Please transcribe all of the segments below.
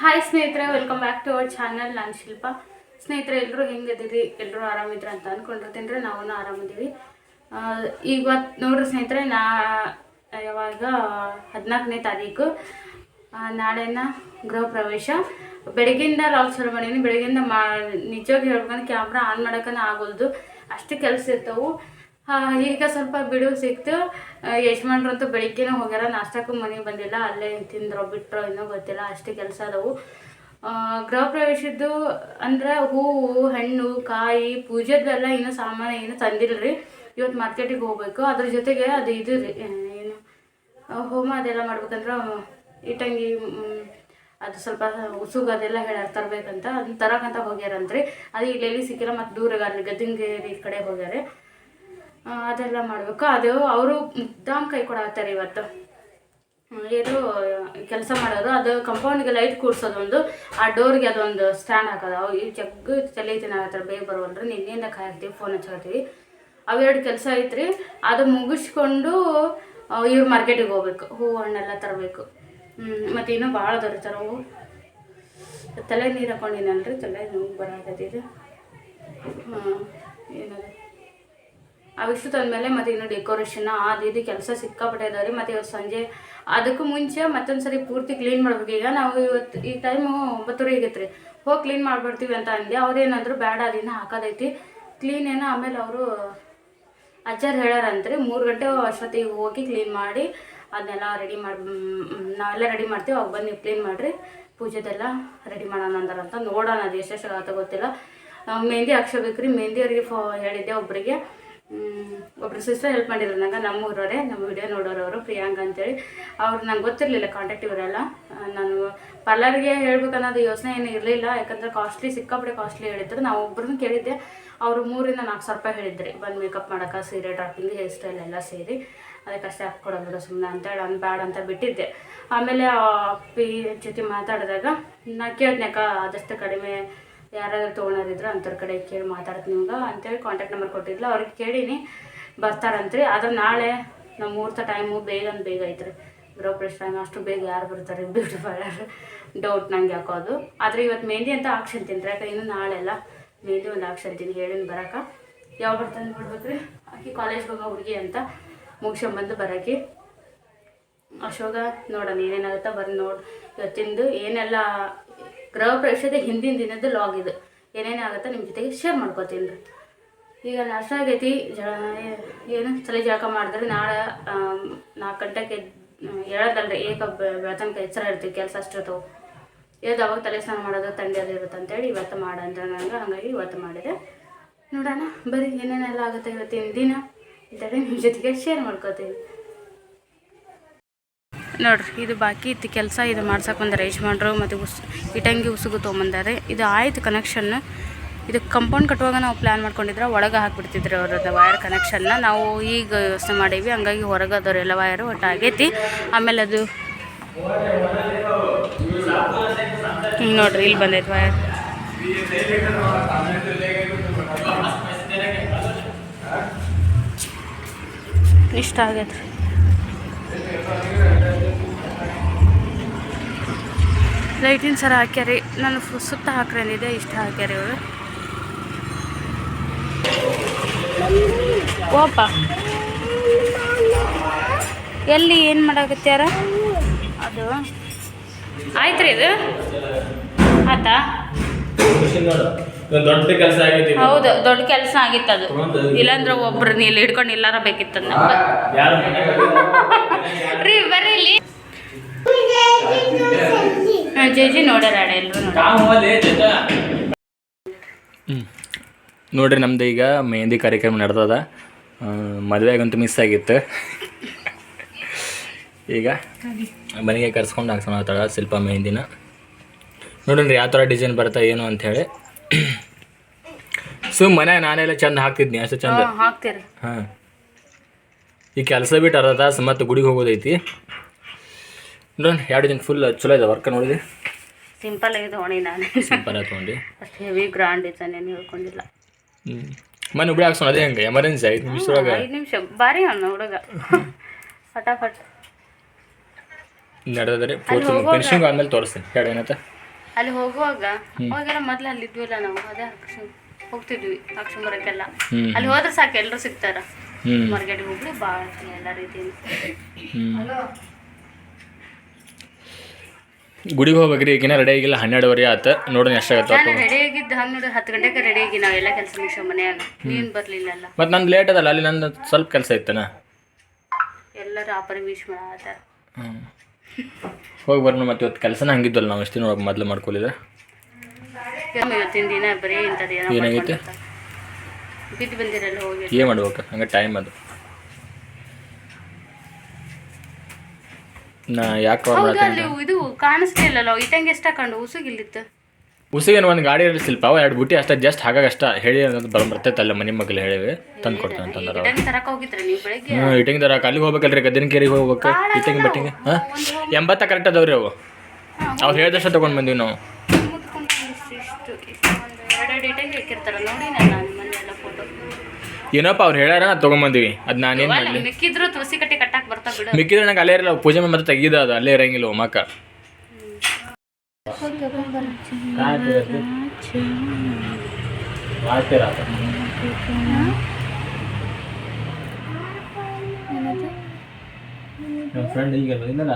Hi ಸ್ನೇಹಿತರೆ welcome back to our channel ನಾನು ಶಿಲ್ಪ. ಸ್ನೇಹಿತರೆ ಎಲ್ಲರೂ ಹೆಂಗದಿರಿ ಎಲ್ಲರೂ ಆರಾಮಿದ್ರ ಅಂತ ಅಂದ್ಕೊಂಡಿರ್ತೀನಿ ರೀ ನಾವು ಆರಾಮಿದ್ದೀವಿ ಈಗ ನೋಡ್ರಿ ಸ್ನೇಹಿತರೆ, ನಾ, ಯಾವಾಗ ಹದಿನಾಲ್ಕನೇ ತಾರೀಕು ನಾಳೆನ ಗೃಹ ಪ್ರವೇಶ. ಬೆಳಗ್ಗಿಂದ ಲಾಗ್ ಶುರು ಮಾಡೀನಿ ಬೆಳಗ್ಗಿಂದ ಮಾ ನಿಜವಾಗಿ ಹೇಳ್ಕೊಂಡು ಕ್ಯಾಮ್ರಾ ಆನ್ ಮಾಡೋಕ್ಕನ ಆಗೋಲ್ದು. ಅಷ್ಟು ಕೆಲಸ ಇರ್ತವು. ಈಗ ಸ್ವಲ್ಪ ಬಿಡು ಸಿಕ್ತು. ಯಜಮಾನ್ರಂತೂ ಬೆಳಿಗ್ಗೆನೇ ಹೋಗ್ಯಾರ, ನಾಷ್ಟಕ್ಕೂ ಮನೆಗೆ ಬಂದಿಲ್ಲ, ಅಲ್ಲೇ ತಿಂದ್ರೋ ಬಿಟ್ಟರೋ ಇನ್ನೂ ಗೊತ್ತಿಲ್ಲ, ಅಷ್ಟೇ ಕೆಲಸ ಅದಾವು. ಗೃಹ ಪ್ರವೇಶದ್ದು ಅಂದ್ರೆ ಹೂವು ಹಣ್ಣು, ಕಾಯಿ ಪೂಜೆದೆಲ್ಲ ಇನ್ನೂ ಸಾಮಾನು ಏನು ತಂದಿಲ್ಲರಿ ಇವತ್ತು ಮಾರ್ಕೆಟಿಗೆ ಹೋಗ್ಬೇಕು. ಅದ್ರ ಜೊತೆಗೆ ಅದು ಇದು ರೀ ಏನು ಹೋಮ ಅದೆಲ್ಲ ಮಾಡ್ಬೇಕಂದ್ರೆ ಇಟ್ಟಂಗಿ ಅದು ಸ್ವಲ್ಪ ಉಸುಗು ಅದೆಲ್ಲ ಹೇಳಾರ ತರಬೇಕಂತ. ಅದನ್ನ ತರಕಂತ ಹೋಗ್ಯಾರಂತ್ರಿ. ಅದು ಇಲ್ಲೆಲ್ಲಿ ಸಿಕ್ಕಿಲ್ಲ, ಮತ್ತು ದೂರ ಗದ್ದಿಂಗೇರಿ ಕಡೆ ಹೋಗ್ಯಾರೆ. ಅದೆಲ್ಲ ಮಾಡಬೇಕು. ಅದು ಅವರು ಮುದ್ದಾಮ್ ಕೈ ಕೊಡತ್ತಾರೆ ಇವತ್ತು. ಏನು ಕೆಲಸ ಮಾಡೋದು. ಅದು ಕಂಪೌಂಡ್ಗೆ ಲೈಟ್ ಕೂಡ್ಸೋದೊಂದು ಆ ಡೋರ್ಗೆ ಅದೊಂದು ಸ್ಟ್ಯಾಂಡ್ ಹಾಕೋದು. ಅವು ಈ ಜಗ್ಗು ತಲೆ ಹತ್ರ ಬೇಗ ಬರುವಲ್ರಿ ನಿನ್ನೆಯಿಂದ ಕಾಯ್ತೀವಿ ಫೋನ್ ಹಚ್ಕೊಳ್ತೀವಿ ಅವೆರಡು ಕೆಲಸ ಐತ್ರಿ. ಅದು ಮುಗಿಸ್ಕೊಂಡು ಇವ್ರ ಮಾರ್ಕೆಟಿಗೆ ಹೋಗ್ಬೇಕು. ಹೂವು ಹಣ್ಣೆಲ್ಲ ತರಬೇಕು ಮತ್ತು ಇನ್ನೂ ಭಾಳ ದೊರೀತಾರೆ ಹೂವು. ತಲೆ ನೀರು ಹಾಕೊಂಡಿನಲ್ರಿ, ತಲೆ ನೋವು ಬರಾಕತ್ತಿದ್ದು ಹಾಂ ಏನದು ಅವಿಷ್ಟು ತಂದಮೇಲೆ ಮತ್ತೆ ಇನ್ನು ಡೆಕೋರೇಷನ್ ಅದು ಇದು ಕೆಲಸ ಸಿಕ್ಕಾಪಟ್ಟೆ ಇದಾವೆ ಮತ್ತು ಇವತ್ತು ಸಂಜೆ ಅದಕ್ಕೂ ಮುಂಚೆ ಮತ್ತೊಂದು ಸರಿ ಪೂರ್ತಿ ಕ್ಲೀನ್ ಮಾಡ್ಬೇಕು. ಈಗ ನಾವು ಇವತ್ತು ಈ ಟೈಮು ಒಂಬತ್ತುವರೆ ಆಗೈತೆ ರೀ ಹೋಗಿ ಕ್ಲೀನ್ ಮಾಡ್ಬಿಡ್ತೀವಿ ಅಂತ ಅಂದೆ. ಅವ್ರೇನಂದ್ರು ಬೇಡ ಅದಿನ ಹಾಕೋದೈತಿ. ಕ್ಲೀನ್ ಏನೋ ಆಮೇಲೆ ಅವರು ಅಜ್ಜಾರು ಹೇಳಾರಂತ್ರಿ. ಮೂರು ಗಂಟೆ ಅಷ್ಟೊತ್ತಿಗೆ ಹೋಗಿ ಕ್ಲೀನ್ ಮಾಡಿ ಅದನ್ನೆಲ್ಲ ರೆಡಿ ಮಾಡಿ ನಾವೆಲ್ಲ ರೆಡಿ ಮಾಡ್ತೀವಿ. ಅವಾಗ ಬಂದು ಕ್ಲೀನ್ ಮಾಡಿರಿ. ಪೂಜೆದೆಲ್ಲ ರೆಡಿ ಮಾಡೋಣ ಅಂದಾರಂತ ನೋಡೋಣ ಅದು ಎಷ್ಟೆಷ್ಟು ಗೊತ್ತಿಲ್ಲ. ಆ, ಮೆಹಂದಿ ಹಾಕ್ಸೋಬೇಕು ರೀ ಮೆಹಂದಿ ಅವ್ರಿಗೆ ಫೋ ಹೇಳಿದ್ದೆ ಒಬ್ಬರಿಗೆ ಒಬ್ರು ಸಿಸ್ಟರ್ ಹೆಲ್ಪ್ ಮಾಡಿದ್ರು. ನಂಗೆ ನಮ್ಮ ಊರವರೇ, ನಮ್ಮ ವಿಡಿಯೋ ನೋಡೋರು ಅವರು, ಪ್ರಿಯಾಂಕ ಅಂತೇಳಿ. ಅವ್ರು ನಂಗೆ ಗೊತ್ತಿರಲಿಲ್ಲ ಕಾಂಟ್ಯಾಕ್ಟ್ ಇವರೆಲ್ಲ. ನಾನು ಪಾರ್ಲರ್ಗೆ ಹೇಳ್ಬೇಕನ್ನೋದು ಯೋಚನೆ ಏನು ಇರಲಿಲ್ಲ. ಯಾಕಂದ್ರೆ ಕಾಸ್ಟ್ಲಿ ಸಿಕ್ಕಾಪಡೆ ಕಾಸ್ಟ್ಲಿ ಹೇಳಿದ್ರು. ನಾವು ಒಬ್ರನ್ನ ಕೇಳಿದ್ದೆ. ಅವರು ಮೂರಿಂದ ನಾಲ್ಕು ಸಾವಿರ ರೂಪಾಯಿ ಹೇಳಿದ್ರಿ. ಬಂದು ಮೇಕಪ್ ಮಾಡೋಕೆ, ಸೀರೆ ಡ್ರಾಪಿಂಗ್ ಹೇರ್ ಸ್ಟೈಲ್ ಎಲ್ಲ ಸೇರಿ. ಅದಕ್ಕೆ ಅದಕ್ಕಷ್ಟೇ ಹಾಕ್ಕೊಡೋದು ಸುಮ್ಮನೆ ಅಂತೇಳಿ ಅನ್ ಬ್ಯಾಡ ಅಂತ ಬಿಟ್ಟಿದ್ದೆ. ಆಮೇಲೆ ಅಪ್ಪಿ ಜೊತೆ ಮಾತಾಡಿದಾಗ ನಾ ಕೇಳ್ದ್ನ್ಯಾಕ ಆದಷ್ಟು ಕಡಿಮೆ ಯಾರಾದ್ರೂ ತೊಗೊಳೋರಿದ್ರು ಅಂಥವ್ರ ಕಡೆ ಕೇಳಿ ಮಾತಾಡ್ತೀನಿ ನಿಮ್ಗೆ ಅಂತೇಳಿ ಕಾಂಟ್ಯಾಕ್ಟ್ ನಂಬರ್ ಕೊಟ್ಟಿದ್ಲು. ಅವ್ರಿಗೆ ಕೇಳೀನಿ, ಬರ್ತಾರಂತ್ರಿ. ಆದ್ರೆ ನಾಳೆ ನಮ್ಮ ಮುಹೂರ್ತ ಟೈಮು ಬೇಗ ಅಂದ್ ಬೇಗ ಐತ್ರಿ. ಗೃಹಪ್ರವೇಶ ಟೈಮ್ ಅಷ್ಟು ಬೇಗ ಯಾರು ಬರ್ತಾರೆ? ಬ್ಯೂಟಿ ಪಾರ್ಲರ್ ಡೌಟ್ ನಂಗೆ ಯಾಕೋದು ಆದರೆ ಇವತ್ತು ಮೆಹಂದಿ ಅಂತ ಆಕ್ಷನ್ ರೀ ಯಾಕೆ ಇನ್ನು ನಾಳೆಲ್ಲ ಮೆಹಂದಿ ಒಂದು ಹಾಕ್ಸಂತೀನಿ ಹೇಳಿನ ಬರೋಕೆ. ಯಾವ ಬರ್ತಾನೆ ನೋಡ್ಬೇಕ್ರಿ? ಆಕೆ ಕಾಲೇಜ್ಗೆ ಹೋಗೋ ಹುಡುಗಿ ಅಂತ ಮುಗಿಸ್ಕೊಂಬಂದು ಬರೋಕೆ. ಅಶೋಕ ನೋಡೋಣ ಏನೇನಾಗುತ್ತಾ ಬರ್ರಿ ನೋಡಿ. ಇವತ್ತಿಂದು ಏನೆಲ್ಲ ಗೃಹ ಪ್ರವೇಶದ ಹಿಂದಿನ ದಿನದ ಲಾಗ್ ಇದು. ಏನೇನಾಗುತ್ತೆ ನಿಮ್ಮ ಜೊತೆಗೆ ಶೇರ್ ಮಾಡ್ಕೋತೀನಿ ರೀ. ಈಗ ನಾಷ್ಟ ಆಗೈತಿ, ಜ ಏನು ತಲೆ ಜಳಕ ಮಾಡಿದ್ರೆ ನಾಳೆ ನಾಲ್ಕು ಗಂಟೆಗೆ ಹೇಳೋದಲ್ರಿ, ಏಕ ಬೆ- ಬೆಳತನಕ ಎಚ್ಚರ ಇರ್ತೀವಿ, ಕೆಲಸ ಅಷ್ಟಿರ್ತಾವೆ ಏದು ಅವಾಗ ತಲೆ ಸ್ನಾನ ಮಾಡೋದು ತಂಡಿ ಅದು ಇರುತ್ತೆ ಅಂತೇಳಿ ಇವತ್ತು ಮಾಡ ಅಂತ ನನಗೆ ಹಾಗಾಗಿ ಇವತ್ತು ಮಾಡಿದೆ. ನೋಡೋಣ, ಬರೀ ಏನೇನೆಲ್ಲ ಆಗುತ್ತೆ ಇವತ್ತಿನ ದಿನ ಅಂತೇಳಿ ನಿಮ್ಮ ಜೊತೆಗೆ ಶೇರ್ ಮಾಡ್ಕೋತೀನಿ. ನೋಡ್ರಿ, ಇದು ಬಾಕಿ ಇತ್ತು ಕೆಲಸ ಇದು ಮಾಡ್ಸಕ್ಕೆ ಬಂದಾರೆ ಯಜಮಾನ್ರು ಮತ್ತು ಉಸ್ ಇಟಂಗಿ ಉಸುಗು ತೊಗೊಂಬಂದಾರೆ. ಇದು ಆಯಿತು ಕನೆಕ್ಷನ್ ಇದು ಕಂಪೌಂಡ್ ಕಟ್ಟುವಾಗ ನಾವು ಪ್ಲ್ಯಾನ್ ಮಾಡ್ಕೊಂಡಿದ್ರೆ, ಒಳಗೆ ಹಾಕಿಬಿಡ್ತಿದ್ರು ಅವ್ರದ್ದು ವೈರ್ ಕನೆಕ್ಷನ್ನ ನಾವು ಈಗ ವ್ಯವಸ್ಥೆ ಮಾಡೀವಿ, ಹಂಗಾಗಿ ಹೊರಗೆ ಅದವರೆಲ್ಲ ವೈರು ಒಟ್ಟು ಆಗೈತಿ. ಆಮೇಲೆ ಅದು ಹಿಂಗೆ ನೋಡ್ರಿ, ಇಲ್ಲಿ ಬಂದೈತೆ ವೈರ್ ಇಷ್ಟ ಆಗೈತೆ ಲೈಟಿನ ಸರ ಹಾಕ್ಯಾರಿ. ನಾನು ಸುತ್ತ ಹಾಕ್ರೇನಿದೆ ಇಷ್ಟ ಹಾಕ್ಯಾರಿ ಇವರು ಓಪ. ಎಲ್ಲಿ ಏನು ಮಾಡಾಕತ್ಯಾರ ಅದು. ಆಯ್ತು ರೀ ಇದು? ಆತಾ? ಹೌದು, ದೊಡ್ಡ ಕೆಲಸ ಆಗಿತ್ತು ಅದು. ಇಲ್ಲಾಂದ್ರೆ ಒಬ್ರು ಇಲ್ಲಿ ಹಿಡ್ಕೊಂಡು ಇಲ್ಲಾರ ಬೇಕಿತ್ತು ರೀ ಬರ್ರಿ ಇಲ್ಲಿ. ಜೇಜಿ ಎಲ್ಲರೂ. ನೋಡ್ರಿ ನಮ್ದು ಈಗ ಮೆಹಂದಿ ಕಾರ್ಯಕ್ರಮ ನಡೆದದ. ಮದುವೆಗಂತೂ ಮಿಸ್ ಆಗಿತ್ತು. ಈಗ ಮನೆಗೆ ಕರ್ಸ್ಕೊಂಡು ಹಾಕ್ಸೋಣ ಶಿಲ್ಪ ಮೆಹಂದಿನ. ನೋಡ್ರಿ ಯಾವ ಥರ ಡಿಸೈನ್ ಬರ್ತಾ ಏನು ಅಂಥೇಳಿ ಸೊ ಮನ್ಯಾಗ ನಾನೆಲ್ಲ ಚಂದ ಹಾಕ್ತಿದ್ನಿ ಅಷ್ಟು ಚಂದ. ಹಾಂ. ಈ ಕೆಲಸ ಬಿಟ್ಟು ಅರ್ಧ ತಾಸು ಮತ್ತು ಗುಡಿಗೆ ಹೋಗೋದೈತಿ. ನೋಡೋಣ ಎರಡು ದಿನ ಫುಲ್ ಚಲೋ ಇದೆ ವರ್ಕ್ ನೋಡಿದೆ ಸಿಂಪಲ್ ಆಗಿ ತೊಗೊಂಡಿ ನಾನು. ಸಿಂಪಲ್ ಆಗಿ ತೊಗೊಂಡು ಅಷ್ಟು ಹೆವಿ ಗ್ರಾಂಡ್ ಡಿಸೈನ್ ಏನು ಹೇಳ್ಕೊಂಡಿಲ್ಲ. ಹ್ಞೂ ಮನೆ ಹುಡಿ ಹಾಕ್ಸೋಣ ಅದೇ ಹೆಂಗೆ ಎಮರ್ಜೆನ್ಸಿ ಐದು ನಿಮಿಷದೊಳಗೆ ಐದು ನಿಮಿಷ ಭಾರಿ ಅವನು ಹುಡುಗ. ಫಟಾಫಟ್. ನಡೆದರೆ ಫಿನಿಶಿಂಗ್ ಆದ್ಮೇಲೆ ತೋರಿಸ್ತೀನಿ ಹೇಳಿ ಏನಂತ ಅಲ್ಲಿ ಹೋಗುವಾಗ? ಅವಾಗೆಲ್ಲ ಮೊದ್ಲು ಅಲ್ಲಿ ಇದ್ವಿಲ್ಲ ನಾವು ಅದೇ ಅಕ್ಷ- ಹೋಗ್ತಿದ್ವಿ ಅಕ್ಷಂಬರಕ್ಕೆಲ್ಲ ಹ್ಞೂ ಅಲ್ಲಿ ಹೋದ್ರೆ ಸಾಕು ಎಲ್ಲರೂ ಸಿಗ್ತಾರ. ಮಾರ್ಕೆಟ್ಗೆ ಹೋಗ್ಲಿ ಭಾಳ ಎಲ್ಲ ರೀತಿ ಗುಡಿಗೆ ಹೋಗ್ಬೇಕ್ರಿ ಈಗಿನ ರೆಡಿ ಆಗಿಲ್ಲ ಹನ್ನೆರಡುವರೆ ಆತ. ನೋಡೋಣ ಎಷ್ಟಾಗತ್ತೆ ನಾನು ರೆಡಿ ಆಗಿದ್ದು ಹನ್ನೆರಡು ಹತ್ತು ಗಂಟೆಗೆ ರೆಡಿ ಆಗಿ ನಾವೆಲ್ಲ ಕೆಲಸ ಮುಗಿಸೋ ಮನೆಯಾಗ. ನೀನು ಬರಲಿಲ್ಲಲ್ಲ. ಮತ್ತು ನಂದು ಲೇಟ್ ಅದಲ್ಲ ಅಲ್ಲಿ ನಂದು ಸ್ವಲ್ಪ ಕೆಲಸ ಇತ್ತನ? ಎಲ್ಲರೂ ಆಪರಿ ವಿಶ್ ಮಾಡತ್ತಾರ ಹ್ಞೂ ಹೋಗಿ ಬರೋಣ ಮತ್ತೆ ಇವತ್ತು ಕೆಲಸನ ಹಂಗಿದ್ವಲ್ಲ ನಾವು ಅಷ್ಟೇ ನೋಡೋಕೆ ಮೊದಲು ಮಾಡ್ಕೊಳ್ಳಿದ್ರೆ ಇವತ್ತಿನ ದಿನ ಬರೀ ಇಂಥದ್ದು ಏನೋ ಏನಾಗೈತೆ? ಬಿದ್ದು ಬಂದಿರಲ್ಲ ಹೋಗಿ ಏನು ಮಾಡ್ಬೇಕು? ಹಂಗೆ ಟೈಮ್ ಅದು. ನಾ ಯಾಕೆ ಕಾಲ್ ಹೌದು ಮಾಡ್ತೀನಿ ಅಲ್ಲಿ ಇದು ಕಾಣಿಸ್ಲಿಲ್ಲಲ್ಲ ಇಟ್ಟಂಗೆ ಎಷ್ಟು ಕಂಡು ಉಸುಗಿಲ್ಲಿತ್ತು. ಉಸಿಗೇನು ಒಂದು ಗಾಡಿ ಇರಲಿ ಸ್ವಲ್ಪ ಅವ ಎರಡು ಬುಟ್ಟಿ ಅಷ್ಟೇ ಜಸ್ಟ್ ಹಾಗಾಗಷ್ಟ ಹೇಳಿ ಅನ್ನೋದು ಬರ ಬರ್ತೈತೆ ಅಲ್ಲ ಮನೆ ಮಗ್ಳು ಹೇಳಿವಿ ತಂದು ಕೊಡ್ತಾನೆ ಅಂತಂದ್ರೆ ಇಟ್ಟಂಗೆ ತರಕ ಹೋಗಿದ್ರೆ ನೀವು ಬೆಳಗ್ಗೆ? ಹ್ಞೂ ತರಕ ದರ ಅಲ್ಲಿಗೆ ಹೋಗ್ಬೇಕಲ್ರಿ ಗದ್ದಿನ ಕೇರಿಗೆ ಹೋಗ್ಬೇಕು. ಇಟ್ಟಂಗಿ ಬಟ್ಟಿಂಗ್ ಹಾಂ? ಎಂಬತ್ತ ಕರೆಕ್ಟ್ ಅದಾವ್ರಿ ಅವು. ಅವ್ರು ಹೇಳ್ದಷ್ಟು ತೊಗೊಂಡು ಬಂದೀವಿ ನಾವು. ಮುಟ್ಕೊಂಡು ಇಷ್ಟು ಇಷ್ಟು. ಇಷ್ಟು ಒಂದು ಎರಡೆರಡು ಇಟ್ಟಂಗೆ ಹಾಕಿರ್ತಾರ ನೋಡಿ ನಾನು ನಾನು ಮೊನ್ನೆ ಎಲ್ಲ ಫೋಟೋ ಏನಪ್ಪ ಅವ್ರು ಹೇಳ್ಯಾರ? ನಾ ತೊಗೊಂಬಂದಿವಿ. ಅದು ನಾನೇನು ಮಾಡಲಿ? ಮಿಕ್ಕಿದ್ರು ತುಳಸಿ ಕಟ್ಟಿ ಕಟ್ಟಾಕ್ ಬರ್ತಾ ಬಿಡು. ಮಿಕ್ಕಿದ್ರೆ ನಂಗೆ ಅಲ್ಲೇ ಇರಲ್ಲ ಪೂಜೆ ಮತ್ತೆ ತೆಗೀದ ಅದು ಅಲ್ಲೇ ಇರಂಗಿಲ್ಲ ಮಕ್ಕ ನಮ್ಮ ಫ್ರೆಂಡ್ ಈಗ ಇನ್ನಲ್ಲ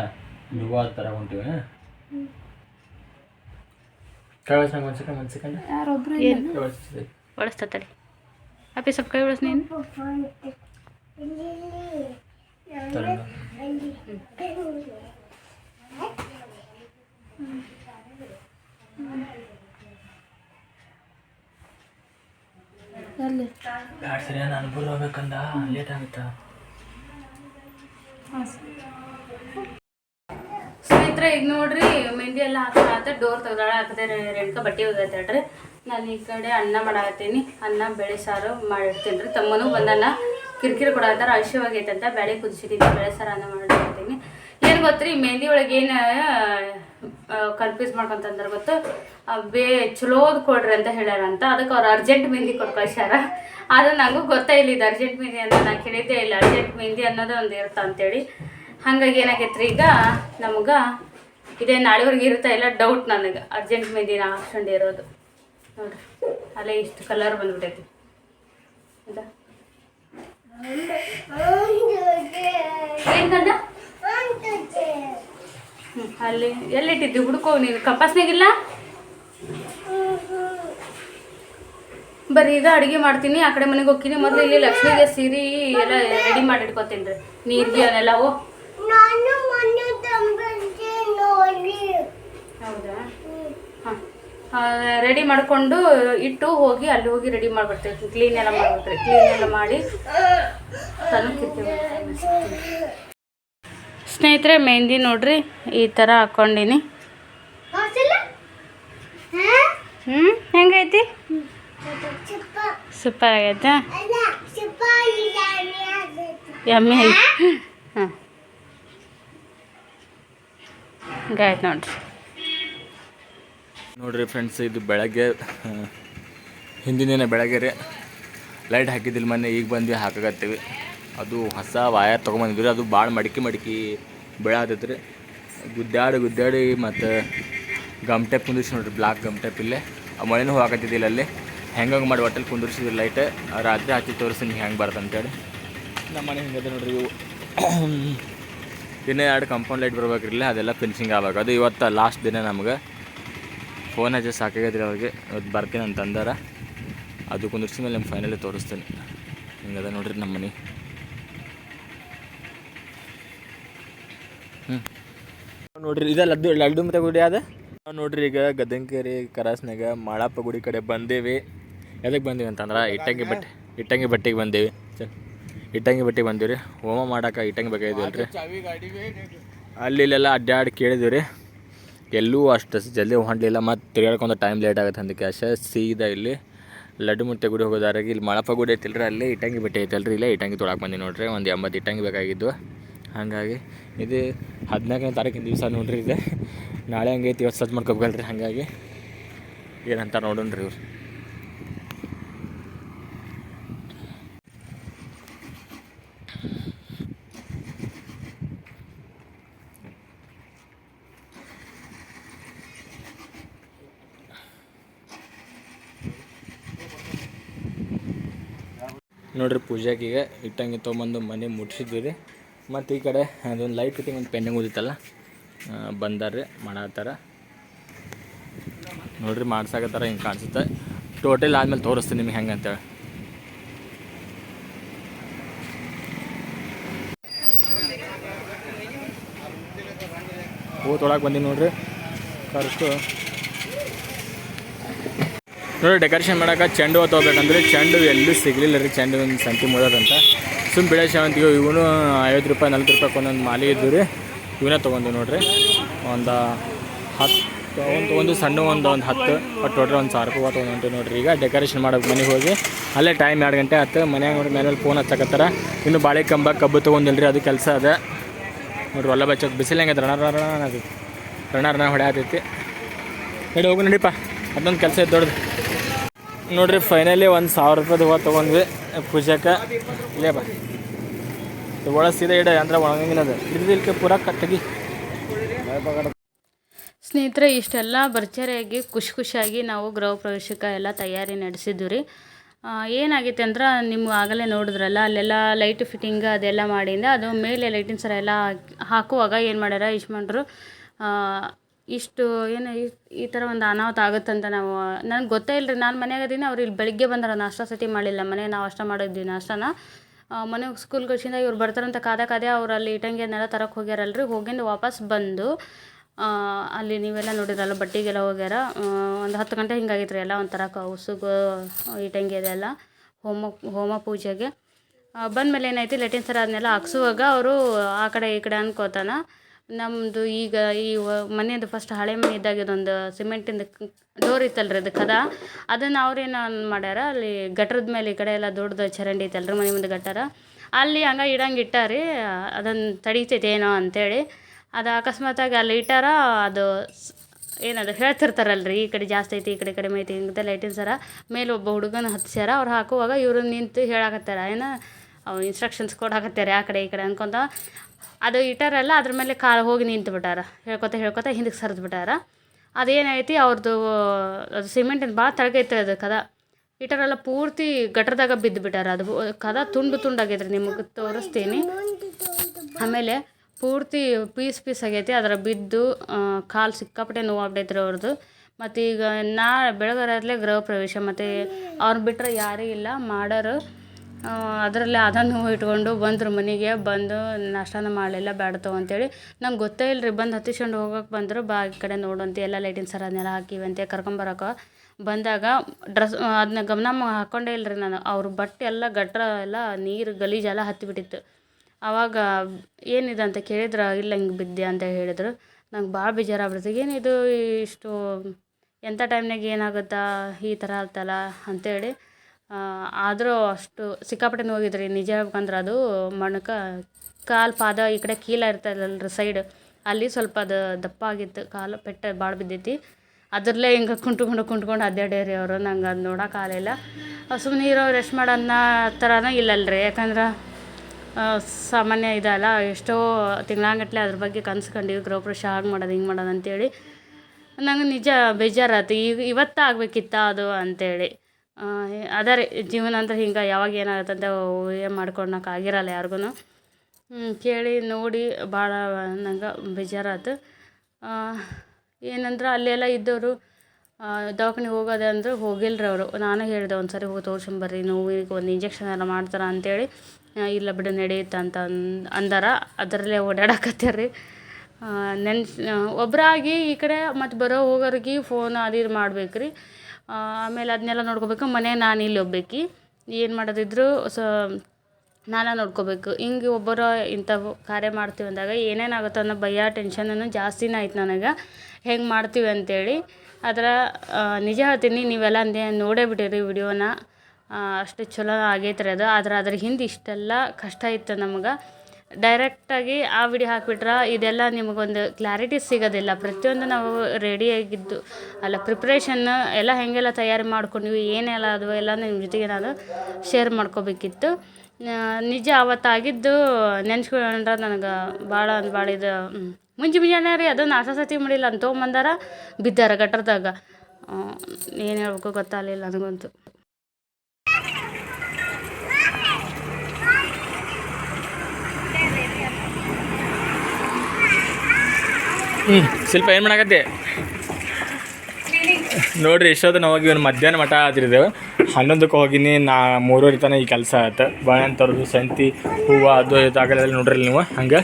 ಯುವ ಥರ ಹೊಂಟಿವಿ ಕಳಿಸಂಗೆ ಒಂದು ಸೆಕೆಂಡ್ ಒಂದು ಸೆಕೆಂಡ್ ಏನು ಬಳಸ್ತತಡಿ ಅಪ್ಪಿ ಸ್ವಲ್ಪ ಕೈ ಬಳಸ್ ನೀನು ಸರಿ ನಾನು ಬುಲ್ ಹೋಗ್ಬೇಕಂದ ಲೇಟ್ ಆಗುತ್ತಾ ಸ್ನೇಹಿತರೆ ಈಗ ನೋಡ್ರಿ ಮೆಹಂದಿ ಎಲ್ಲ ಹಾಕ್ತಾ ಡೋರ್ ತೆಗ್ದಾಳ ಹಾಕದೆ ರೆಣ್ಕ ಬಟ್ಟೆ ಹೋಗತ್ತೇಳ್ರಿ ನಾನು ಈ ಕಡೆ ಅನ್ನ ಮಾಡಾಕತ್ತೀನಿ. ಅನ್ನ, ಬೇಳೆ ಸಾರು ಮಾಡಿರ್ತೀನಿ ರೀ. ತಮ್ಮನೂ ಬಂದನ್ನ ಕಿರಿಕಿರಿ ಕೊಡತ್ತಾರ ಹಸಿವಾಗೈತೆ ಅಂತ ಬೇಳೆ ಕುದಿಸಿದ್ದೀನಿ ಬೇಳೆ ಸಾರು, ಅನ್ನ ಮಾಡಿರ್ತೀನಿ ಏನು ಗೊತ್ತ್ರಿ ಮೆಹಂದಿ ಒಳಗೆ ಏನು ಕನ್ಫ್ಯೂಸ್ ಮಾಡ್ಕೊಂತಂದ್ರೆ ಗೊತ್ತು? ಬೇ ಚಲೋದು ಕೊಡ್ರಿ ಅಂತ ಹೇಳ್ಯಾರಂತ. ಅದಕ್ಕೆ ಅವ್ರು ಅರ್ಜೆಂಟ್ ಮೆಹಂದಿ ಕೊಟ್ಟು ಕಳ್ಸ್ಯಾರ. ನನಗೂ ಗೊತ್ತೇ ಇಲ್ಲ. ಇದು ಅರ್ಜೆಂಟ್ ಮೆಹಂದಿ ಅಂತ ನಾನು ಕೇಳಿದ್ದೇ ಇಲ್ಲ. ಅರ್ಜೆಂಟ್ ಮೆಹಂದಿ ಅನ್ನೋದು ಒಂದು ಇರುತ್ತೆ ಅಂತೇಳಿ. ಹಾಗಾಗಿ ಏನಾಗೈತ್ರಿ ಈಗ, ನಮ್ಗೆ ಇದೇ ನಾಳೆವರೆಗೆ ಇರುತ್ತಾ ಇಲ್ಲ ಡೌಟ್ ನನಗೆ. ಅರ್ಜೆಂಟ್ ಮೆಹಂದಿ ನಾ ಇರೋದು. ನೋಡ್ರಿ. ಅಲ್ಲೇ ಇಷ್ಟು ಕಲರ್ ಬಂದ್ಬಿಟ್ಟೈತಿ ಹ್ಞೂ ಅಲ್ಲಿ ಎಲ್ಲಿಟ್ಟಿದ್ದಿ? ಹುಡ್ಕೋ ನೀನು. ಕಪಾಸ್ನಾಗಿಲ್ಲ? ಬರೀ ಈಗ ಅಡುಗೆ ಮಾಡ್ತೀನಿ. ಆ ಕಡೆ ಮನೆಗೆ ಹೋಗ್ತೀನಿ. ಮೊದಲು ಇಲ್ಲಿ ಲಕ್ಷ್ಮಿಗೆ ಸೀರೆ ಎಲ್ಲ ರೆಡಿ ಮಾಡಿ ಇಟ್ಕೋತೀನಿ ರೀ. ನೀರಿಗೆ ಅವನ್ನೆಲ್ಲ ಓ ನಾನು ಮೊನ್ನೆ ತಂಬಂದೆ ನೋಡಿ ಹೌದಾ? ಹಾಂ. ರೆಡಿ ಮಾಡಿಕೊಂಡು ಇಟ್ಟು ಹೋಗಿ ಅಲ್ಲಿ ಹೋಗಿ ರೆಡಿ ಮಾಡ್ಬಿಡ್ತೇವೆ. ಕ್ಲೀನ್ ಎಲ್ಲ ಮಾಡ್ಬಿಡ್ತೇವೆ. ಕ್ಲೀನ್ ಎಲ್ಲ ಮಾಡಿ ಸ್ನೇಹಿತರೆ ಮೆಹಂದಿ ನೋಡ್ರಿ ಈ ಥರ ಹಾಕೊಂಡಿನಿ. ಹ್ಮ್ ಹ್ಞೂ ಹೆಂಗೈತಿ ಸೂಪರ್ ಆಗೈತಾ? ಯಮ್ಮಿ ಚಿಪ್ಪ ನೋಡ್ರಿ. ಫ್ರೆಂಡ್ಸ್ ಇದು ಬೆಳಗ್ಗೆ ಹಿಂದಿನ ದಿನ ಬೆಳಗ್ಗೆ ರೀ. ಲೈಟ್ ಹಾಕಿದ್ದಿಲ್ಲ ಮೊನ್ನೆ, ಈಗ ಬಂದ್ವಿ, ಹಾಕಾಕತ್ತೀವಿ. ಅದು ಹೊಸ ವಾಯರ್ ತೊಗೊಂಬಂದಿದ್ವಿ ಅದು ಭಾಳ ಮಡಿಕೆ ಮಡಿಕೆ ಬೆಳಾತೈತೆ ರೀ. ಗುದ್ದಾಡಿ ಗುದ್ದಾಡಿ ಮತ್ತು ಗಮ್ ಟೇಪ್ ಕುಂದಿರ್ಸಿ ನೋಡ್ರಿ ಬ್ಲಾಕ್ ಗಮ್ ಟೇಪ್ ಇಲ್ಲೇ. ಆ ಮಳೆನೂ ಹೋಗಾಕತ್ತಿದ್ದಿಲ್ಲ ಅಲ್ಲಿ. ಹೆಂಗೆ ಮಾಡಿ ಒಟ್ಟಲ್ಲಿ ಕುಂದಿರ್ಸಿದ್ರು ಲೈಟ್ ರಾತ್ರಿ ಹಾಕಿ ತೋರಿಸಿ ನಿಮ್ಗೆ ಹೆಂಗೆ ಬರ್ತಂತೇಳಿ. ನಮ್ಮ ಮನೆ ಹಿಂಗದೆ ನೋಡ್ರಿ ಇವು. ಇನ್ನೂ ಎರಡು ಕಂಪೌಂಡ್ ಲೈಟ್ ಬರ್ಬೇಕ್ರಿಲ್ಲ ಅದೆಲ್ಲ ಫಿನಿಶಿಂಗ್ ಆಗ್ಬೇಕು. ಅದು ಇವತ್ತು ಲಾಸ್ಟ್ ದಿನ ನಮ್ಗೆ. ಫೋನ್ ಹಚ್ಚಿ ಸಾಕಾಗೈತ್ರಿ ಅವ್ರಿಗೆ. ಇವತ್ತು ಬರ್ತೀನಿ ಅಂತ ಅಂದಾರ. ಅದು ಕುಂದಿರ್ಸಿ ಮೇಲೆ ನಿಮ್ಗೆ ಫೈನಲಿ ತೋರಿಸ್ತೀನಿ. ಹಿಂಗದ ನೋಡ್ರಿ ನಮ್ಮ ಮನೆ. ಹ್ಞೂ ನೋಡ್ರಿ, ಇದೆ ಲಡ್ಡು ಲಡ್ಡು ಮತ್ತೆ ಗುಡಿ ಅದ ನಾವು ನೋಡ್ರಿ ಈಗ ಗದಂಕೇರಿ ಕರಾಸ್ನಾಗ, ಮಾಳಪ್ಪ ಗುಡಿ ಕಡೆ ಬಂದೇವಿ. ಎದಕ್ಕೆ ಬಂದೀವಿ ಅಂತಂದ್ರೆ, ಇಟ್ಟಂಗಿ ಬಟ್ಟೆ, ಇಟ್ಟಂಗಿ ಬಟ್ಟೆಗೆ ಬಂದೇವಿ. ಇಟ್ಟಂಗಿ ಬಟ್ಟೆಗೆ ಬಂದಿವಿ ರೀ ಹೋಮ ಮಾಡಕ್ಕೆ ಇಟ್ಟಂಗಿ ಬೇಕಾಗಿದ್ವಿ ರೀ ಅಲ್ಲಿ ಇಲ್ಲೆಲ್ಲ ಅಡ್ಡಾಡಿ ಕೇಳಿದ್ವಿ ರೀ ಎಲ್ಲೂ ಅಷ್ಟು ಜಲ್ದಿ ಹೊಂಡಲಿಲ್ಲ ಮತ್ತು ತಿರ್ಗಾಡ್ಕೊಂಡು ಟೈಮ್ ಲೇಟ್ ಆಗುತ್ತೆ ಅಂತ ಕ್ಯಾಶ ಸೀದಾ ಇಲ್ಲಿ ಲಡ್ಡು ಮುಟ್ಟೆ ಗುಡಿ ಹೋಗೋದಾರಾಗಿ ಇಲ್ಲಿ ಮಳಪ ಗುಡಿ ಐತಿಲ್ರಿ ಅಲ್ಲಿ ಇಟ್ಟಂಗಿ ಬಟ್ಟೆ ಐತಲ್ರಿ ಇಲ್ಲೇ ಇಟ್ಟಂಗಿ ತೊಳಕ್ಕೆ ಬಂದಿ ನೋಡ್ರಿ. ಒಂದು ಎಂಬತ್ತು ಇಟ್ಟಂಗಿ ಬೇಕಾಗಿದ್ದು. ಹಾಗಾಗಿ ಇದು ಹದಿನಾಲ್ಕನೇ ತಾರೀಕಿನ ದಿವಸ ನೋಡ್ರಿ ಇದು. ನಾಳೆ ಹಂಗೈತಿ ಇವತ್ತು ಸಜ್ಜು ಮಾಡ್ಕೋಬೇಕಲ್ರಿ ಹಾಗಾಗಿ ಏನಂತ ನೋಡೋಣ್ರಿ ಇವ್ರು. ನೋಡ್ರಿ ಪೂಜೆಗೆ ಈಗ ಇಟ್ಟಂಗೆ ತೊಗೊಂಬಂದು ಮನೆ ಮುಟ್ಸಿದ್ವಿ ರೀ ಮತ್ತು ಈ ಕಡೆ ಅದೊಂದು ಲೈಟ್ ಫಿಟ್ಟಿಂಗ್ ಒಂದು ಪೆಂಡಿಂಗ್ ಉದಿತ್ತಲ್ಲ ರೀ ಮಾಡತ್ತಾರ ನೋಡ್ರಿ ಮಾಡ್ಸಾಕತ್ತಾರ, ಹಿಂಗೆ ಕಾಣಿಸುತ್ತೆ. ಟೋಟಲ್ ಆದ್ಮೇಲೆ ತೋರಿಸ್ತೀನಿ ನಿಮ್ಗೆ ಹೆಂಗೆ ಅಂತೇಳಿ. ಹೂ ತೊಳಕ್ಕೆ ಬಂದೀನಿ ನೋಡ್ರಿ. ಕರೆಕ್ಟು ನೋಡಿ ಡೆಕೋರೇಷನ್ ಮಾಡೋಕೆ ಚೆಂಡು ಹೂ ತೊಗೋಬೇಕಂದ್ರೆ ಚೆಂಡು ಎಲ್ಲೂ ಸಿಗಲಿಲ್ಲ ರೀ, ಚೆಂಡು ಒಂದು ಸಂತಿ ಮೂಡೋದಂತ ಸುಮ್ಮ ಬಿಳೆ ಸೇವಂತಿಗೆ ಇವನು ಐವತ್ತು ರೂಪಾಯಿ, ನಲ್ವತ್ತು ರೂಪಾಯಿ ಒಂದೊಂದು ಮಾಲೆ ಇದ್ದು ರೀ ಇವನ್ನ ತೊಗೊಂಡಿವಿ ನೋಡಿರಿ. ಒಂದು ಹತ್ತು ಒಂದು ಒಂದು ಸಣ್ಣ ಒಂದು ಒಂದು ಹತ್ತು ಬಟ್ ಟೋಟಲ್ ಒಂದು ಸಾವಿರ ರೂಪಾಯಿ ತೊಗೊಂಡು ನೋಡಿರಿ. ಈಗ ಡೆಕೋರೇಷನ್ ಮಾಡೋಕೆ ಮನೆಗೆ ಹೋಗಿ, ಅಲ್ಲೇ ಟೈಮ್ ಎರಡು ಗಂಟೆ ಆಯ್ತು, ಮನೆಯಾಗ ನೋಡಿ ಮೇಲೆ ಫೋನ್ ಹಚ್ಚಕತ್ತಾರ. ಇನ್ನು ಬಾಳೆ ಕಂಬ, ಕಬ್ಬು ತೊಗೊಂಡಿಲ್ರಿ, ಅದು ಕೆಲಸ ಅದ. ನೋಡ್ರಿ ಒಲ್ಲ ಬಚ್ಚಕ್ಕೆ ಬಿಸಿಲು ಹೆಂಗೆ ರಣ ರಣ ರಣ ರಣ ಹೊಡ್ಯಾತೈತಿ. ಹೇಳಿ ಹೋಗು ನಡಿಪ್ಪ ಅದೊಂದು ಕೆಲಸ ಇದ್ದೊಡ್ದು ದೊಡ್ಡದು. ನೋಡ್ರಿ ಫೈನಲಿ ಒಂದು ಸಾವಿರ ರೂಪಾಯ್ದು ಹೂವು ತೊಗೊಂಡ್ವಿ. ಪೂಜೆಗೆ ಇಲ್ಲೇ ಬಾ. ಒಳ ಸೀದಾ ಇಡ, ಅಂದ್ರೆ ಒಣಗಂಗಿನದು ಇದ್ದಿಲ್ಕೆ ಪೂರ ಕಟ್ಟಗಿ ಸ್ನೇಹಿತರೆ, ಇಷ್ಟೆಲ್ಲ ಭರ್ಜರಿಯಾಗಿ ಖುಷಿ ಖುಷಿಯಾಗಿ ನಾವು ಗೃಹ ಪ್ರವೇಶಕ್ಕೆ ಎಲ್ಲ ತಯಾರಿ ನಡೆಸಿದ್ವಿ ರೀ. ಏನಾಗೈತೆ ಅಂದ್ರೆ ನಿಮ್ಗೆ ಆಗಲೇ ನೋಡಿದ್ರಲ್ಲ, ಅಲ್ಲೆಲ್ಲ ಲೈಟ್ ಫಿಟ್ಟಿಂಗ್ ಅದೆಲ್ಲ ಮಾಡಿಂದ, ಅದು ಮೇಲೆ ಲೈಟಿನ ಸರ ಎಲ್ಲ ಹಾಕ್- ಹಾಕುವಾಗ ಏನು ಮಾಡ್ಯಾರ, ಯಜಮಾನ್ರು ಇಷ್ಟು ಏನು ಈ- ಥರ ಒಂದು ಅನಾಹುತ ಆಗುತ್ತಂತ ನಾವು, ನನಗೆ ಗೊತ್ತೇ ಇಲ್ಲ ರೀ ನಾನು ಮನೆಯಾಗ ಅದೀನಿ ಅವ್ರು ಇಲ್ಲಿ ಬೆಳಿಗ್ಗೆ ಬಂದಾರ, ನಾಷ್ಟ ಸತಿ ಮಾಡಿಲ್ಲ. ಮನೆಗೆ ನಾವು ಅಷ್ಟ ಮಾಡಿದ್ವಿ ನಾಷ್ಟನ. ಮನೆಗೆ ಸ್ಕೂಲ್ ಕಳ್ಸಿಂದ ಇವ್ರು ಬರ್ತಾರಂತ ಕಾದ ಕಾದೆ ಅವ್ರು ಅಲ್ಲಿ ಇಟ್ಟಂಗಿ ಅದನ್ನೆಲ್ಲ ತರಕ್ಕೆ ಹೋಗ್ಯಾರಲ್ರಿ. ಹೋಗಿಂದ ವಾಪಸ್ ಬಂದು ಅಲ್ಲಿ ನೀವೆಲ್ಲ ನೋಡಿರಲ್ಲ, ಬಟ್ಟಿಗೆಲ್ಲ ಹೋಗ್ಯಾರ. ಒಂದು ಹತ್ತು ಗಂಟೆ ಹಿಂಗಾಗಿತ್ತು ರೀ ಎಲ್ಲ ಒಂಥರ ಕೌಸುಗು ಇಟ್ಟಂಗಿ ಅದೆಲ್ಲ, ಹೋಮ ಹೋಮ ಪೂಜೆಗೆ. ಬಂದಮೇಲೆ ಏನೈತಿ ಲೆಟಿನ್ ಸರ ಅದನ್ನೆಲ್ಲ ಹಾಕ್ಸುವಾಗ ಅವರು ಆ ಕಡೆ ಈ ಕಡೆ ಅನ್ಕೋತಾನ. ನಮ್ಮದು ಈಗ ಈ ಮನೆಯದು ಫಸ್ಟ್ ಹಳೆ ಮನೆ ಇದ್ದಾಗ ಇದೊಂದು ಸಿಮೆಂಟಿಂದ ಡೋರ್ ಇತ್ತಲ್ರಿ ಅದು ಕದ? ಅದನ್ನು ಅವ್ರೇನು ಮಾಡ್ಯಾರ, ಅಲ್ಲಿ ಗಟ್ರದ ಮೇಲೆ ಈ ಕಡೆ ಎಲ್ಲ ದೊಡ್ಡದು ಚರಂಡಿ ಐತಲ್ರಿ ಮನೆ ಮುಂದೆ ಗಟ್ಟಾರ. ಅಲ್ಲಿ ಹಂಗೆ ಇಡಂಗೆ ಇಟ್ಟಾರಿ ಅದನ್ನು ತಡೀತೈತೆ ಏನೋ ಅಂತೇಳಿ. ಅದು ಅಕಸ್ಮಾತಾಗಿ ಅಲ್ಲಿ ಇಟ್ಟಾರ, ಅದು ಏನದು ಹೇಳ್ತಿರ್ತಾರಲ್ಲ ಹೇಳ್ತಿರ್ತಾರಲ್ರಿ, ಈ ಕಡೆ ಜಾಸ್ತಿ ಐತಿ, ಈ ಕಡೆ ಕಡಿಮೆ ಐತಿ ಹಿಂಗೆ ಲೈಟಿನ ಸರ. ಮೇಲೆ ಒಬ್ಬ ಹುಡುಗನ ಹತ್ಸ್ಯಾರ, ಅವ್ರು ಹಾಕುವಾಗ ಇವರು ನಿಂತು ಹೇಳಾಕತ್ತಾರ, ಏನು ಅವು ಇನ್ಸ್ಟ್ರಕ್ಷನ್ಸ್ ಕೊಡಾಕತ್ತಾರ ಆ ಕಡೆ ಈ ಕಡೆ ಅನ್ಕೊಂತ ಅದು ಇಟ್ಟಾರಲ್ಲ ಅದ್ರ ಮೇಲೆ ಕಾಲು ಹೋಗಿ ನಿಂತು ಬಿಟ್ಟಾರ ಹೇಳ್ಕೊತ ಹೇಳ್ಕೊತ ಹಿಂದಕ್ಕೆ ಸರಿದು ಬಿಟ್ಟಾರ ಅದೇನೈತಿ ಅವ್ರದ್ದು ಅದು ಸಿಮೆಂಟಿನ ಭಾಳ ತಳಗೈತೆ ಅದು ಕದ. ಇಟ್ಟಾರಲ್ಲ ಪೂರ್ತಿ ಗಟ್ರದಾಗ ಬಿದ್ದು ಬಿಟ್ಟಾರ ಅದು ಕದ ತುಂಡು ತುಂಡಾಗೈತೆ ರೀ ನಿಮಗೆ ತೋರಿಸ್ತೀನಿ. ಆಮೇಲೆ ಪೂರ್ತಿ ಪೀಸ್ ಪೀಸ್ ಆಗೈತಿ. ಅದರ ಬಿದ್ದು ಕಾಲು ಸಿಕ್ಕಾಪಟ್ಟೆ ನೋವು ಆಗ್ಬಿಟ್ಟೈತ್ರಿ ಅವ್ರದ್ದು ಮತ್ತು ಈಗ ನಾ ಬೆಳಗರತ್ಲೆ ಗೃಹ ಪ್ರವೇಶ. ಮತ್ತು ಅವ್ರನ್ನ ಬಿಟ್ಟರೆ ಯಾರೂ ಇಲ್ಲ. ಮಾಡೋರು. ಅದರಲ್ಲೇ ಅದನ್ನು ಇಟ್ಕೊಂಡು ಬಂದರು ಮನೆಗೆ, ಬಂದು ನಾಷ್ಟನ ಮಾಡಲಿಲ್ಲ ತಗೋ ಅಂತೇಳಿ. ನಂಗೆ ಗೊತ್ತೇ ಇಲ್ಲ ರೀ ಬಂದು ಹತ್ತಿಸ್ಕೊಂಡು ಹೋಗಕ್ಕೆ ಬಂದರು, ಬಾ ಈ ಕಡೆ ನೋಡಂತೆ, ಎಲ್ಲ ಲೈಟಿನ ಸರ ಅದನ್ನೆಲ್ಲ ಹಾಕಿವಂತೆ ಕರ್ಕೊಂಬರಕ್ಕೆ ಬಂದಾಗ ಡ್ರೆಸ್ ಅದನ್ನ ಗಮನ ಹಾಕ್ಕೊಂಡೇ ಇಲ್ಲ ರೀ ನಾನು. ಅವ್ರ ಬಟ್ಟೆ ಎಲ್ಲ ಗಟ್ರ ಎಲ್ಲ, ನೀರು ಗಲೀಜೆಲ್ಲ ಹತ್ತಿಬಿಟ್ಟಿತ್ತು ಆವಾಗ ಏನಿದೆ ಅಂತ ಕೇಳಿದ್ರೆ, ಇಲ್ಲ ಹಿಂಗೆ ಬಿದ್ದೆ ಅಂತ ಹೇಳಿದ್ರು. ನಂಗೆ ಭಾಳ ಬೇಜಾರಾಗ್ಬಿಡ್ತು. ಏನಿದು ಇಷ್ಟು ಎಂಥ ಟೈಮ್ನಾಗ ಏನಾಗುತ್ತಾ, ಈ ಥರ ಆಗ್ತಲ್ಲ ಅಂಥೇಳಿ ಆದರೂ ಅಷ್ಟು ಸಿಕ್ಕಾಪಟ್ಟೆ ನೋವಿದ್ರಿ ನಿಜ ಹೇಳ್ಬೇಕಂದ್ರೆ ಅದು ಮಣಕ ಕಾಲು ಪಾದ ಈ ಕಡೆ ಕೀಲ ಇರ್ತದಲ್ರಿ ಸೈಡ್ ಅಲ್ಲಿ ಸ್ವಲ್ಪ ಅದು ದಪ್ಪ ಆಗಿತ್ತು. ಕಾಲು ಪೆಟ್ಟು ಭಾಳ ಬಿದ್ದೈತಿ. ಅದರಲ್ಲೇ ಹಿಂಗೆ ಕುಂಟ್ಕೊಂಡು ಕುಂಟ್ಕೊಂಡು ರೀ ಅವರು. ನಂಗೆ ಅದು ನೋಡೋಕ್ಕಾಗಲಿಲ್ಲ ಸುಮ್ಮನೆ ಇರೋ ರೆಸ್ಟ್ ಮಾಡೋ ಥರನೇ ಇಲ್ಲಲ್ರಿ. ಯಾಕಂದ್ರೆ ಸಾಮಾನ್ಯ ಇದಲ್ಲ. ಎಷ್ಟೋ ತಿಂಗಳಾಂಗಟ್ಲೆ ಅದ್ರ ಬಗ್ಗೆ ಕನ್ಸ್ಕೊಂಡಿವಿ ಗೃಹಪ್ರವೇಶ ಹಾಗೆ ಮಾಡೋದು, ಹಿಂಗೆ ಮಾಡೋದು ಅಂತೇಳಿ. ನಂಗೆ ನಿಜ ಬೇಜಾರಾಯ್ತು ಈಗ ಇವತ್ತು ಆಗಬೇಕಿತ್ತ ಅದು ಅಂತೇಳಿ. ಅದ ರೀ, ಜೀವನ ಅಂದ್ರೆ ಹಿಂಗೆ, ಯಾವಾಗ ಏನಾಗತ್ತಂತ ಊಹೆ ಮಾಡ್ಕೊಳಕ್ಕೆ ಆಗಿರಲ್ಲ ಯಾರಿಗೂ ಕೇಳಿ ನೋಡಿ ಭಾಳ ನಂಗೆ ಬೇಜಾರಾಯ್ತು ಏನಂದ್ರೆ ಅಲ್ಲೆಲ್ಲ ಇದ್ದವರು ದವಾಖಾನೆ ಹೋಗೋದೆ ಅಂದ್ರೆ ರೀ ಅವರು. ನಾನು ಹೇಳಿದೆ ಒಂದು ಸರಿ ಹೋಗಿ ತೋರ್ಸ್ಕೊಂಬರ್ರಿ ನೋವಿಗೆ ಒಂದು ಇಂಜೆಕ್ಷನ್ ಎಲ್ಲ ಮಾಡ್ತಾರೆ ಅಂತೇಳಿ. ಇಲ್ಲ ಬಿಡು ನಡೆಯುತ್ತೆ ಅಂತ ಅಂದ್, ಅಂದಾರ. ಅದರಲ್ಲೇ ಓಡಾಡಕತ್ತಾರೆ ನೆನ್ಸ್ ಒಬ್ಬರಾಗಿ ಈ ಕಡೆ ಮತ್ತು ಬರೋ ಹೋಗೋರಿಗೆ ಫೋನ್ ಅದು ಇದು ಮಾಡ್ಬೇಕು ರೀ ಆಮೇಲೆ ಅದನ್ನೆಲ್ಲ ನೋಡ್ಕೋಬೇಕು. ಮನೆ ನಾನು ಇಲ್ಲಿ ಹೋಗ್ಬೇಕು ಏನು ಮಾಡೋದಿದ್ರು ಸ, ನಾನೇ ನೋಡ್ಕೋಬೇಕು. ಹಿಂಗೆ ಒಬ್ಬರು ಇಂಥವು ಕಾರ್ಯ ಮಾಡ್ತೀವಿ ಅಂದಾಗ ಏನೇನಾಗುತ್ತೆ ಅನ್ನೋ ಭಯ ಟೆನ್ಷನನ್ನು ಜಾಸ್ತಿನೇ ಆಯ್ತು ನನಗೆ. ಹೆಂಗೆ ಮಾಡ್ತೀವಿ ಅಂತೇಳಿ ಅದರ ನಿಜ ಹೇಳ್ತೀನಿ, ನೀವೆಲ್ಲ ಅಂದೇ ನೋಡೇ ಬಿಟ್ಟಿರಿ ವಿಡಿಯೋನ. ಅಷ್ಟು ಚಲೋ ಆಗೈತ್ರಿ ಅದು. ಆದ್ರೆ ಅದ್ರ ಹಿಂದೆ ಇಷ್ಟೆಲ್ಲ ಕಷ್ಟ ಇತ್ತು ನಮ್ಗೆ. ಡೈರೆಕ್ಟಾಗಿ ಆ ವಿಡಿಯೋ ಹಾಕಿಬಿಟ್ರೆ, ಇದೆಲ್ಲ ನಿಮಗೊಂದು ಕ್ಲಾರಿಟಿ ಸಿಗೋದಿಲ್ಲ. ಪ್ರತಿಯೊಂದು ನಾವು ರೆಡಿಯಾಗಿದ್ದು ಅಲ್ಲ ಪ್ರಿಪ್ರೇಷನ್ ಎಲ್ಲ ಹೇಗೆಲ್ಲ ತಯಾರಿ ಮಾಡ್ಕೊಂಡ್ವಿ, ಏನೆಲ್ಲ ಅದು ಎಲ್ಲ ನಿಮ್ಮ ಜೊತೆಗೆ ನಾನು ಶೇರ್ ಮಾಡ್ಕೋಬೇಕಿತ್ತು. ನಿಜ ಅವತ್ತಾಗಿದ್ದು ನೆನ್ಸ್ಕೊಂಡ್ರೆ ನನಗೆ ಭಾಳ ಅಂದ್ರೆ ಭಾಳ ಇದು. ಮುಂಜಿ ಮುಂಜಾನೆ ರೀ ಅದು ನಾಷ್ಟ ಸತಿ ಮಾಡಿಲ್ಲ ಅಂತ ತೊಗೊಂಬಂದಾರ, ಬಿದ್ದಾರ ಗಟ್ರದಾಗ ಏನು ಹೇಳ್ಬೇಕು ಗೊತ್ತಾಗಲಿಲ್ಲ ನನಗಂತೂ. ಹ್ಞೂ ಶಿಲ್ಪ, ಏನು ಮಾಡಕತ್ತೆ? ನೋಡಿರಿ ಎಷ್ಟೊತ್ತು ನಾವು ಹೋಗಿ ಒಂದು ಮಧ್ಯಾಹ್ನ ಮಠ ಆದಿರಿದೆವು ಹನ್ನೊಂದಕ್ಕೆ ಹೋಗಿನಿ, ನಾ ಮೂರುವರೆ ತನಕ ಈ ಕೆಲಸ ಆಯ್ತು ಬಾಳೆಹಣ್ಣು ತರೋದು ಸಂತಿ, ಹೂವು, ಅದು, ಇದು ಆಗಲ್ಲ ನೋಡ್ರಿ ನೀವು, ಹಂಗೆ?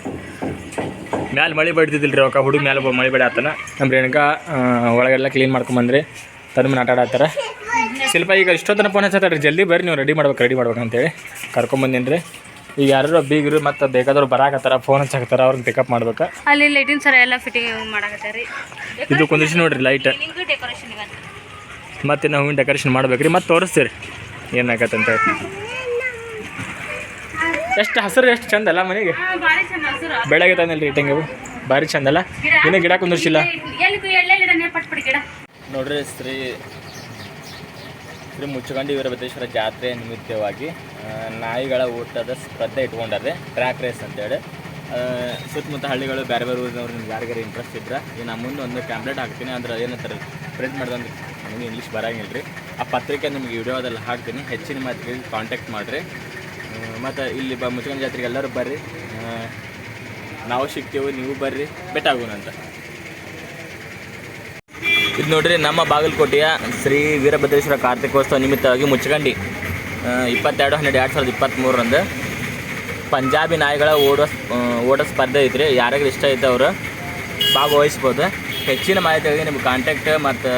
ಮ್ಯಾಲೆ ಮಳೆ ಬಡ್ತಿದ್ದಿಲ್ಲ ರೀ ಅವಾಗ, ಹುಡುಗ ಮ್ಯಾಲೆ ಮಳೆ ಬಡ ಆತನ ನಮ್ಮ ರೇಣುಕಾ ಒಳಗೆಲ್ಲ ಕ್ಲೀನ್ ಮಾಡ್ಕೊಂಬಂದ್ರಿ. ತನ್ನ ಆಟ ಆಡತ್ತಾರ ಸ್ವಲ್ಪ ಈಗ ಇಷ್ಟೊತ್ತನ ಫೋನ್ ಹಚ್ಚತ್ತಾರ ಜಲ್ದಿ ಬರ್ರಿ, ನೀವು ರೆಡಿ ಮಾಡ್ಬೇಕು ರೆಡಿ ಮಾಡ್ಬೇಕು ಅಂತೇಳಿ. ಕರ್ಕೊಂಬಂದಿನಿ ರೀ ಈಗ ಯಾರು ಬೀಗರು ಮತ್ತು ಬೇಕಾದವ್ರು ಬರಾಕತ್ತಾರ ಫೋನ್ ಹಚ್ಚಾಕತ್ತಾರ ಅವ್ರಿಗೆ ಪಿಕಪ್ ಮಾಡ್ಬೇಕು? ಅಲ್ಲಿ ಲೈಟಿನ ಸರ ಎಲ್ಲ ಫಿಟ್ಟಿಂಗ್ ಮಾಡಕತ್ತಾರೆ ಇದು ಕುಂದಿಸಿ ನೋಡ್ರಿ ಲೈಟ್ ನಿಮಗೂ ಡೆಕೋರೇಷನ್ ಇವತ್ತು ಮತ್ತೆ ನಾವು ಹೂವಿನ ಡೆಕೋರೇಷನ್ ಮಾಡ್ಬೇಕ್ರಿ ಮತ್ತೆ ತೋರಿಸ್ತೀರಿ. ಏನಾಗತ್ತಂತ ಎಷ್ಟು ಹಸಿರು ಎಷ್ಟು ಚಂದ ಅಲ್ಲ ಮನೆಗೆ? ಬೆಳಗ್ಗೆ ತಂದಿಲ್ಲ ರೀ ಇಟ್ಟಂಗೆ ಭಾರಿ ಚಂದ ಅಲ್ಲ? ಇನ್ನೂ ಗಿಡ ಕುಂದಿರ್ಸಿಲ್ಲ? ನೋಡ್ರಿ ಶ್ರೀ ಶ್ರೀ ಮುಚ್ಚಗಂಡಿ ವೀರಭದ್ರೇಶ್ವರ ಜಾತ್ರೆ ನಿಮಿತ್ತವಾಗಿ ನಾಯಿಗಳ ಊಟದ ಸ್ಪರ್ಧೆ ಇಟ್ಕೊಂಡಾರೆ ಟ್ರ್ಯಾಕ್ ರೇಸ್ ಅಂತೇಳಿ. ಸುತ್ತಮುತ್ತ ಹಳ್ಳಿಗಳು ಬೇರೆ ಬೇರೆ ಊರಿನವ್ರು ನಿಮ್ಗೆ ಯಾರಿಗಾರು ಇಂಟ್ರೆಸ್ಟ್ ಇದ್ರೆ ನಮ್ಮ ಮುಂದೆ ಒಂದು ಟ್ಯಾಬ್ಲೆಟ್ ಹಾಕ್ತೀನಿ, ಅಂದ್ರೆ ಏನಂತಾರೆ ಪ್ರಿಂಟ್ ಮಾಡ್ದಂಗೆ ನನಗೆ ಇಂಗ್ಲೀಷ್ ಬರಂಗಿಲ್ಲ ರೀ ಆ ಪತ್ರಿಕೆ ನಿಮ್ಗೆ ವಿಡಿಯೋದಲ್ಲಿ ಹಾಕ್ತೀನಿ, ಹೆಚ್ಚಿನ ಮಾತಿಗೆ ಕಾಂಟ್ಯಾಕ್ಟ್ ಮಾಡಿರಿ. ಮತ್ತು ಇಲ್ಲಿ ಬ ಮುಚ್ಚಗಂಡಿ ಜಾತ್ರೆಗೆ ಎಲ್ಲರೂ ಬರ್ರಿ. ನಾವು ಸಿಗ್ತೀವಿ, ನೀವು ಬರ್ರಿ, ಬೆಟ್ಟಾಗೋಣ ಅಂತ. ಇದು ನೋಡ್ರಿ, ನಮ್ಮ ಬಾಗಲಕೋಟೆಯ ಶ್ರೀ ವೀರಭದ್ರೇಶ್ವರ ಕಾರ್ತಿಕೋತ್ಸವ ನಿಮಿತ್ತವಾಗಿ ಮುಚ್ಚಗಂಡಿ ಇಪ್ಪತ್ತೆರಡು, ಹನ್ನೆರಡು, ಎರಡು ಸಾವಿರದ ಇಪ್ಪತ್ತ್ಮೂರಂದು ಪಂಜಾಬಿ ನಾಯಿಗಳ ಓಡೋ ಓಡೋ ಸ್ಪರ್ಧೆ ಐತ್ರಿ. ಯಾರಿಗೂ ಇಷ್ಟ ಐತೆ ಅವರು ಭಾಗವಹಿಸ್ಬೋದು. ಹೆಚ್ಚಿನ ಮಾಹಿತಿಗಾಗಿ ನಿಮ್ಗೆ ಕಾಂಟ್ಯಾಕ್ಟ್ ಮತ್ತು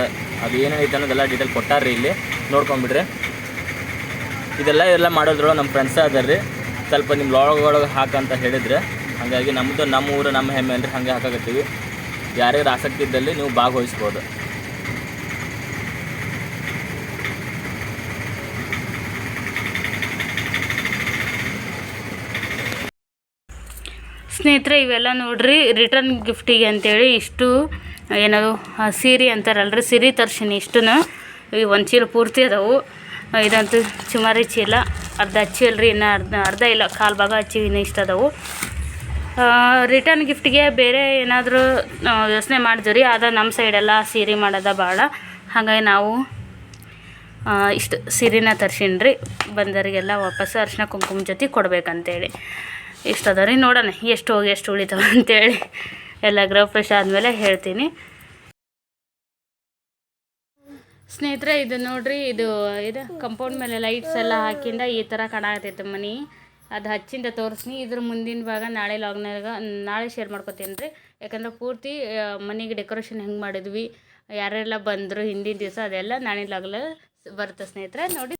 ಅದು ಏನೇನೈತೆ ಅನ್ನೋದೆಲ್ಲ ಡೀಟೇಲ್ ಕೊಟ್ಟಾರ್ರಿ ಇಲ್ಲಿ. ನೋಡ್ಕೊಂಬಿಡ್ರಿ. ಇದೆಲ್ಲ ಎಲ್ಲ ಮಾಡೋದ್ರೊಳಗೆ ನಮ್ಮ ಫ್ರೆಂಡ್ಸ ಅದಾರ ರೀ. ಸ್ವಲ್ಪ ನಿಮ್ಮ ಲಾಗ್ ಒಳಗೆ ಹಾಕಂತ ಹೇಳಿದ್ರೆ ಹಾಗಾಗಿ ನಮ್ಮದು ನಮ್ಮ ಊರು, ನಮ್ಮ ಹೆಮ್ಮೆ ಅಂದ್ರೆ ಹಾಗೆ ಹಾಕಾಕತ್ತೀವಿ. ಯಾರ್ಯಾರು ಆಸಕ್ತಿ ಇದ್ದಲ್ಲಿ ನೀವು ಭಾಗವಹಿಸ್ಬೋದು. ಸ್ನೇಹಿತರೆ, ಇವೆಲ್ಲ ನೋಡ್ರಿ ರಿಟರ್ನ್ ಗಿಫ್ಟಿಗೆ ಅಂತೇಳಿ ಇಷ್ಟು, ಏನದು ಸೀರಿ ಅಂತಾರಲ್ರಿ, ಸೀರೆ ತರ್ಸಿನಿ ಇಷ್ಟು ಈ ಒಂದು ಚೀಲ ಪೂರ್ತಿ ಅದಾವು. ಇದಂತೂ ಸುಮಾರಿ ಚೀಲ, ಅರ್ಧ ಹಚ್ಚಿ ರೀ, ಇನ್ನು ಅರ್ಧ ಅರ್ಧ ಇಲ್ಲ, ಕಾಲು ಭಾಗ ಹಚ್ಚಿ ಇನ್ನು ಇಷ್ಟು ಅದಾವು. ರಿಟರ್ನ್ ಗಿಫ್ಟಿಗೆ ಬೇರೆ ಏನಾದರೂ ಯೋಚನೆ ಮಾಡಿದ್ವಿ ರೀ, ಆದ್ರೆ ನಮ್ಮ ಸೈಡೆಲ್ಲ ಸೀರೆ ಮಾಡೋದ ಭಾಳ ಹಾಗಾಗಿ ನಾವು ಇಷ್ಟು ಸೀರೆನ ತರ್ಸೀನಿ ಬಂದವರಿಗೆಲ್ಲ ವಾಪಸ್ಸು ಅರ್ಶಿನ ಕುಂಕುಮ ಜೊತೆ ಕೊಡ್ಬೇಕಂತೇಳಿ. ಇಷ್ಟು ಅದ ರೀ ನೋಡೋಣ, ಎಷ್ಟು ಹೋಗಿ ಎಷ್ಟು ಉಳಿತಾವ ಅಂತೇಳಿ. ಎಲ್ಲ ಗ್ರಹ ಪ್ರವೇಶ ಆದಮೇಲೆ ಹೇಳ್ತೀನಿ. ಸ್ನೇಹಿತರೆ, ಇದು ನೋಡ್ರಿ, ಇದು ಇದು ಕಂಪೌಂಡ್ ಮೇಲೆ ಲೈಟ್ಸ್ ಎಲ್ಲ ಹಾಕಿಂದ ಈ ಥರ ಕಾಣಕತ್ತೈತೆ ಮನೆ. ಅದು ಹಚ್ಚಿಂದ ತೋರಿಸ್ನಿ. ಇದ್ರ ಮುಂದಿನ ಭಾಗ ನಾಳೆ ಲಾಗ್ನಾಗ ನಾಳೆ ಶೇರ್ ಮಾಡ್ಕೊತೀನಿ ರೀ. ಯಾಕಂದ್ರೆ ಪೂರ್ತಿ ಮನೆಗೆ ಡೆಕೋರೇಷನ್ ಹೆಂಗೆ ಮಾಡಿದ್ವಿ, ಯಾರೆಲ್ಲ ಬಂದರು ಹಿಂದಿನ ದಿವಸ ಅದೆಲ್ಲ ನಾಳೆ ಲಾಗ್ಲ ಬರುತ್ತೆ ಸ್ನೇಹಿತರೆ, ನೋಡಿ.